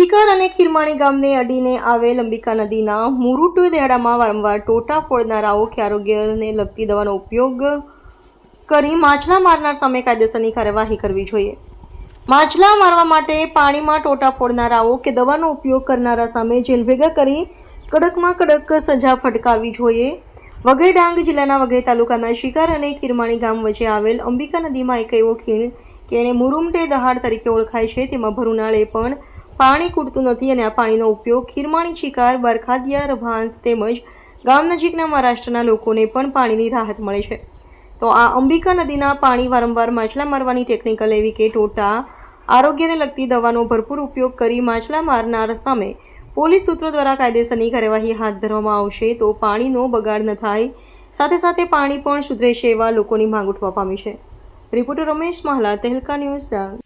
શિકાર અને ખીરમાણી ગામને અડીને આવેલ અંબિકા નદીના મુરુટુ દેહાડામાં વારંવાર ટોટા ફોડનારાઓ કે આરોગ્યને લગતી દવાનો ઉપયોગ કરી માછલા મારનાર સામે કાયદેસરની કાર્યવાહી કરવી જોઈએ. માછલા મારવા માટે પાણીમાં ટોટા ફોડનારાઓ કે દવાનો ઉપયોગ કરનારા સામે જેલ ભેગા કરી કડકમાં કડક સજા ફટકારવી જોઈએ. વઘઈ ડાંગ જિલ્લાના વઘઈ તાલુકાના શિકાર અને ખીરમાણી ગામ વચ્ચે આવેલ અંબિકા નદીમાં એક એવો ખીણ કે એને મુરુમટે દહાડ તરીકે ઓળખાય છે. તેમાં ભરૂનાળે પણ પાણી ખૂટતું નથી અને આ પાણીનો ઉપયોગ ખીરમાણી શિકાર, બરખાદિયા ભાંસ તેમજ ગામ નજીકના મહારાષ્ટ્રના લોકોને પણ પાણીની રાહત મળે છે. તો આ અંબિકા નદીના પાણી વારંવાર માછલા મારવાની ટેકનિકલ એવી કે ટોટા આરોગ્યને લગતી દવાનો ભરપૂર ઉપયોગ કરી માછલા મારનાર સામે પોલીસ સૂત્રો દ્વારા કાયદેસરની કાર્યવાહી હાથ ધરવામાં આવશે તો પાણીનો બગાડ ન થાય. સાથે સાથે પાણી પણ સુધરે છે એવા લોકોની માંગ ઉઠવા પામી છે. Reporter Ramesh Mahla, Tehelka news Dang.